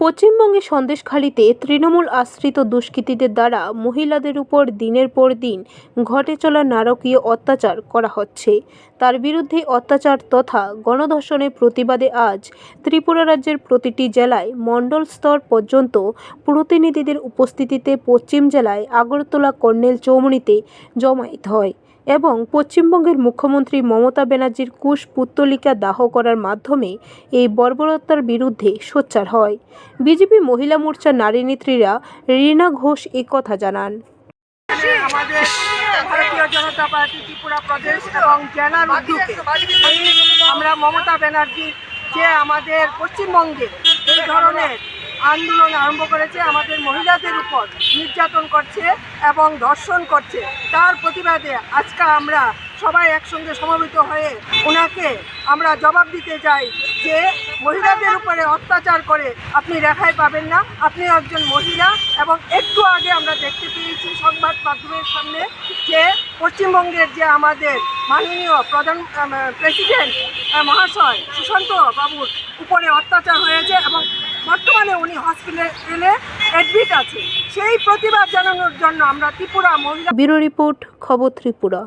পশ্চিমবঙ্গের সন্দেশখালীতে তৃণমূল আশ্রিত দুষ্কৃতীদের দ্বারা মহিলাদের উপর দিনের পর দিন ঘটে চলা নারকীয় অত্যাচার করা হচ্ছে। তার বিরুদ্ধে অত্যাচার তথা গণধর্ষণের প্রতিবাদে আজ ত্রিপুরা রাজ্যের প্রতিটি জেলায় মণ্ডল স্তর পর্যন্ত প্রতিনিধিদের উপস্থিতিতে পশ্চিম জেলায় আগরতলা কর্নেল চৌমুনিতে জমায়েত হয়। এবং পশ্চিমবঙ্গের মুখ্যমন্ত্রী মমতা ব্যানার্জির কুশ পুত্তলিকা দাহ করার মাধ্যমে এই বর্বরতার বিরুদ্ধে সোচ্চার হয়। বিজেপি মহিলা মোর্চার নারী নেত্রীরা রীনা ঘোষ কথা জানান। আমাদের আমরা মমতা ব্যানার্জি যে আমাদের পশ্চিমবঙ্গে এই ধরনের আন্দোলন আরম্ভ করেছে আমাদের মহিলাদের উপর নির্যাতন করছে এবং ধর্ষণ করছে। তার প্রতিবাদে আজকে আমরা সবাই একসঙ্গে সমবেত হয়ে ওনাকে আমরা জবাব দিতে যাই যে মহিলাদের উপরে অত্যাচার করে আপনি রেখাই পাবেন না। আপনি একজন মহিলা এবং একটু আগে আমরা দেখতে পেয়েছি সংবাদ মাধ্যমের সামনে যে পশ্চিমবঙ্গের যে আমাদের মাননীয় প্রধান প্রেসিডেন্ট মহাশয় সুশান্ত বাবুর উপরে অত্যাচার হয়েছে এবং বর্তমানে উনি হসপিটালে অ্যাডমিট আছে। সেই প্রতিবাদ জানানোর জন্য আমরা ত্রিপুরা মহিলা ব্যুরো রিপোর্ট, খবর ত্রিপুরা।